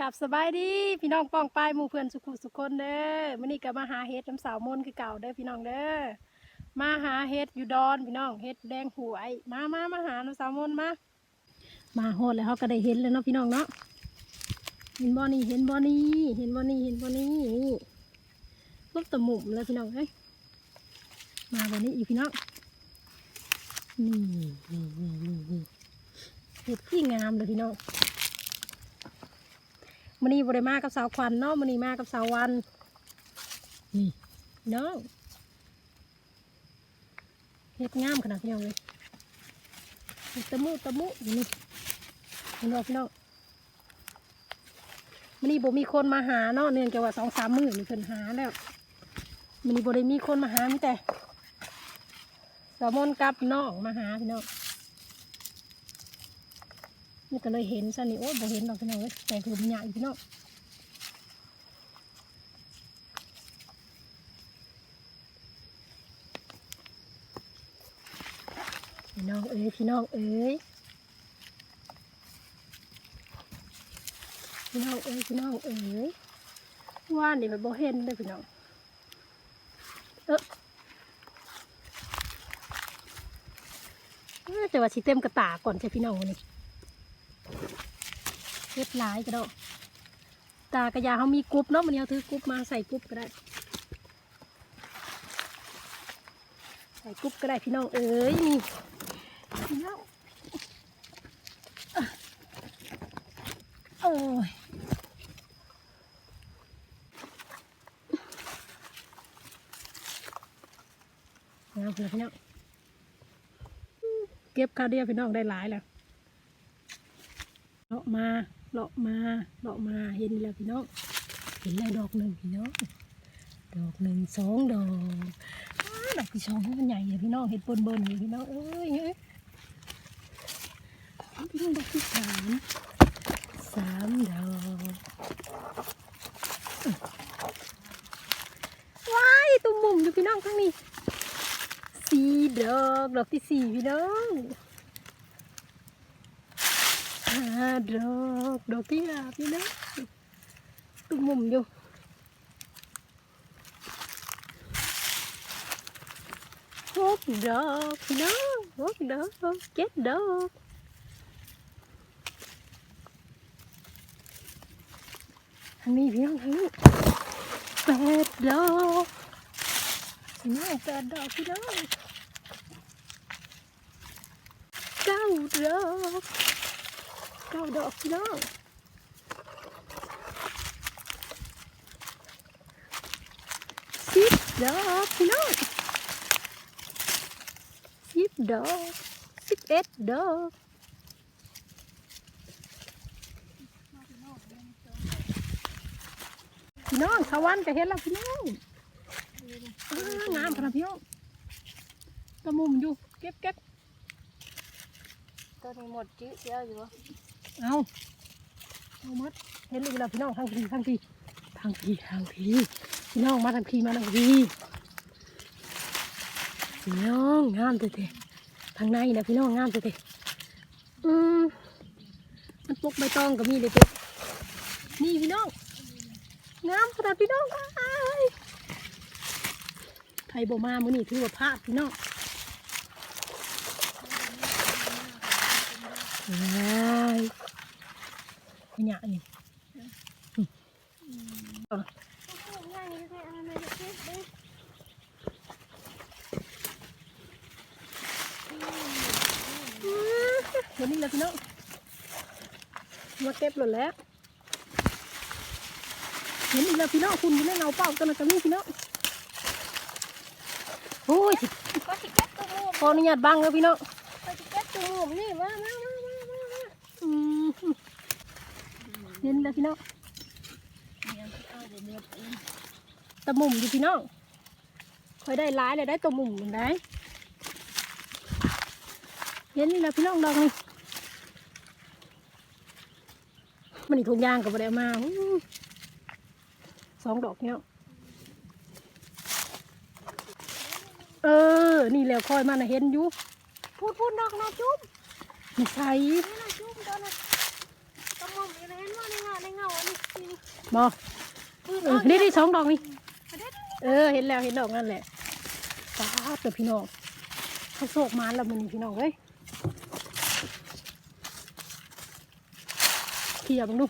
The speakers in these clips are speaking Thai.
กับสบายดีพี่น้องป้องปายหมู่เพื่อนสุขุสุขคนเด้อมื้อนี้ก็มาหาเฮ็ดน้ำสาวมนคือเก่าเด้อพี่น้องเด้อมาหาเฮ็ดอยู่ดอนพี่น้องเฮ็ดแดงหวยมามามาหาน้ำสาวมนมามาโหดแล้วเขาก็ได้เห็นแล้วเนาะพี่น้องเนาะเห็นบ่นี่เห็นบ่นี่เห็นบ่นี่เห็นบ่นี่นี่ลบตะมุมแล้วพี่น้องเอ้ยมาวันนี้อีกพี่น้องนี่นี่นี่นี่เห็ดที่งามเลยพี่น้อง มันนี้บริมากับสาวควันเนาะมันนี้มากับสาววันนี่เนาะเฮ็ดงามขนาดพี่น้เลยตะมุตะมุอยู่นี่เห็นบ่พี่น้องมันนี้บ่มีคนมาหาเนาะเนื่องจากว่าสองสามมือนี่เพิ่นหาแล้วมันนี้บ่ได้มีคนมาหามีแต่สาวมนกับน้องมาหาพี่น้อง นี่ก็เลยเห็นซะนี่โอ้บ่เห็นหรอกพี่น้องเอ้ยแต่คือมันใหญ่พี่น้องพี่น้องเอ้ยพี่น้องเอ้ยพี่น้องเอ้ยพี่น้องเอ้ยว่านี่มันบ่เห็นเลยพี่น้องเออเอ้อแต่ว่าสิเต็มกระตาก่อนใช่พี่น้องนนี้ เฮ็ดหลายก็ได้ตากระยาเขามีกรุ๊ปเนาะมันเอาถือกรุ๊ปมาใส่กรุ๊ปก็ได้ ใส่กรุ๊ปก็ได้พี่น้องเอ้ยนี่พี่น้องโอ้ยงามเลยพี่น้องเก็บคราวเดียวพี่น้องได้หลายแล้วเลาะ มาเลาะมาเลาะมาเห็นแล้วพี่น้องเห็นแล้วดอกหนึ่งพี่น้องดอกหนึ่งสองดอกดอกที่สองมันใหญ่เลยพี่น้องเห็นบนบนเลยพี่น้องเอ้ยเอ้ยพี่น้องดอกที่สามสามดอกว้ายตุ้มมุมอยู่พี่น้องข้างนี้สี่ดอกดอกที่สี่พี่น้อง ห้าดอกดอกที่ห้าพี่นะตุ้มมุมอยู่หกดอกพี่น้องหกดอก เก้าดอกพี่น้องสิบดอกพี่น้องสิบดอกสิบเอ็ดดอกพี่น้องสวรรค์ก็เห็นแล้วพี่น้องงามขนาดพี่น้องกระมุมอยู่เก็บเก็บตัวนี้หมดจื้อเดียอยู่ เอาเอามัดเห็นลูกแล้วพี่น้องทางทีทางทีทางทีทางทีพี่น้องมาทางทีมาทางทีพี่น้องงามเตะๆทางในนะพี่น้องงามเตะๆอืมมันปกใบตองก็มีเลยตุ๊นี่พี่น้องงามขนาดพี่น้องไทยบ่มามือนี้ถือว่าพลาดพี่น้องว้า ยขยะนี่ง่ายนี่แค่อะไรไม่ได้เด้อวันนี้แหละพี่น้องมาเก็บหล่นแล้วเห็นอีกแล้วพี่น้องคุณอยู่ในเงาเป้ากันนะกันนี่พี่น้องโอ้ยก็สิเก็บตัวหมูขออนุญาตบังเลยพี่น้องก็สิเก็บตัวหมูนี่มามามามามามา อืม เห็นแล้วพี่น้องตะมุมอยู่พี่น้องคอยได้ร้ายเลยได้ตะมุมเหมือนได้เห็นนี่แหละพี่น้องดอกนี่มันอีกทุกอย่างกับอะไรมาสองดอกเนี่ยเออ นี่แล้วคอยมานะเห็นอยู่พูดพูดนอกนะจุ๊บนี่ใส่ เห็นว่าในเงาในเงาอันนี้บอเออนี่นี่สองดอกนี่เออ เห็นแล้ว เห็นดอกนั่นแหละป้าดเดี๋ยวพี่น้องเขาโศกมาแล้วมันนี่พี่น้องเฮ้ยเขี่ยบังดู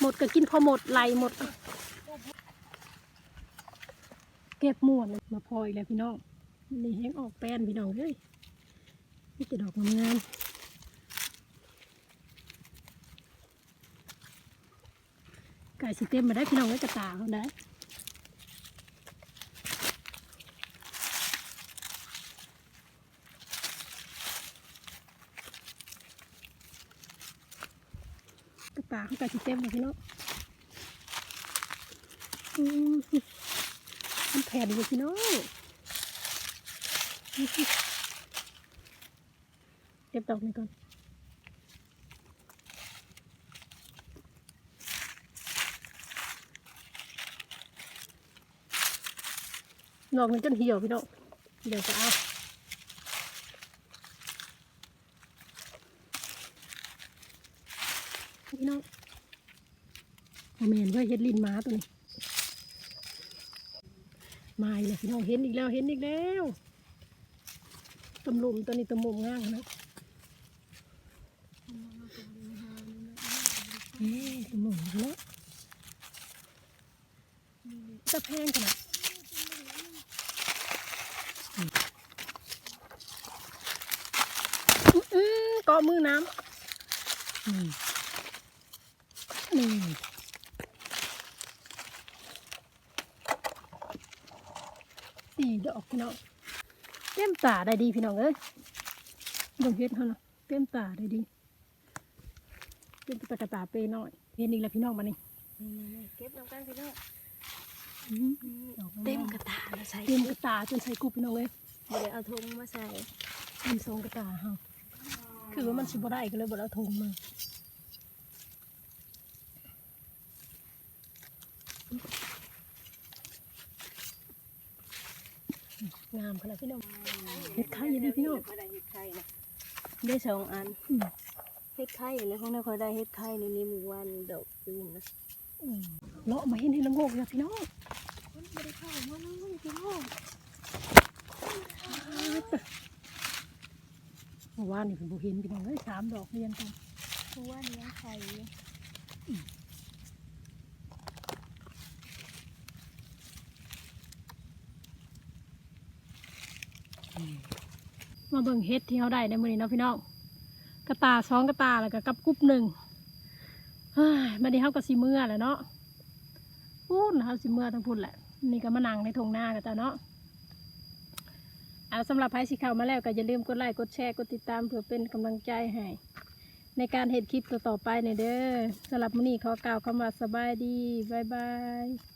หมดก็กินพอหมดไหลหมดเก็บหมวดเลยมาพออีกแล้วพี่น้องนี่แห้งออกแป้นพี่น้องเฮ้ยนี่จะดอกงามไก่สิเต็มมาได้พี่น้องไว้กระตาเขาได้กระตาเขาไก่สิเต็มเลยพี่น้องอื มันแผ่นอยู่พี่น้องเก็บดอกนี้ก่อนดอกมันจนเหี่ยวพี่น้องเดี๋ยวจะเอาพี่น้องโอแมนเว้ยเฮ็ดลินม้าตัวนี้ มาอีกแล้วพี่น้องเห็นอีกแล้วเห็นอีกแล้วตำลุมตัวนี้ตำมุมง่างนะเอ๊ตำมุมเนาะจะแพงขนาดอื้ออื้อเกาะมือน้ำนี่นี่สี่ ดอกพี่น้องเต็มตาได้ดีพี่น้องเอ้ยดงเฮ็ดเขาเนาะเต็มตาได้ดีเต็มตากระตาเปน้อยเห็นอีกแล้วพี่น้องมานี่เก็บน้ำกันพี่น้องอื้อดอกเต็เต็มมกระตาใส่เต็มกระตาจนใส่กุบพี่น้องเลยเดี๋ยวเอาธงมาใส่เต็มทรงกระตาเฮาคือว่ามันสิบ่ได้ก็เลยบ่ได้เอาถุงมา งามขนาดพี่น้องเฮ็ดไข่อยังดีพี่น้องได้เห็ดไข่นะได้สองอันอืมเห็ดไข่อยู่ในห้องนี้คอยได้เห็ดไข่ในนี้หมู่วันดอกตูมนะอืมเลาะมาเห็นให้ละโงกเลยพี่น้องไม่ได้เข้ามาแล้วพี่น้องเมื่อวานนี่ผมบ่เห็นพี่น้องเอ้ยสามดอกเรียนกันหมู่วันเลี้ยงไข่ มาเบิ่งเฮ็ดที่เขาได้ในมือนี้เนาะพี่น้องกระตาสองกระตาแล้วก็กับกุ๊บหนึ่งเฮ้ยมาดีเฮาก็สิเมื่อแหละเนาะพูดเฮาสิเมื่อทั้งพูดแหละ นี่ก็มานั่งในทงหน้ากันจ้ะเนาะเอาสำหรับใครสิเข้ามาแล้วก็อย่าลืมกดไลค์กดแชร์กดติดตามเพื่อเป็นกำลังใจให้ในการเฮ็ดคลิปต่อๆไปในเด้อสำหรับมื้อนี้ขอกล่าวคำว่าสบายดี บ๊ายบาย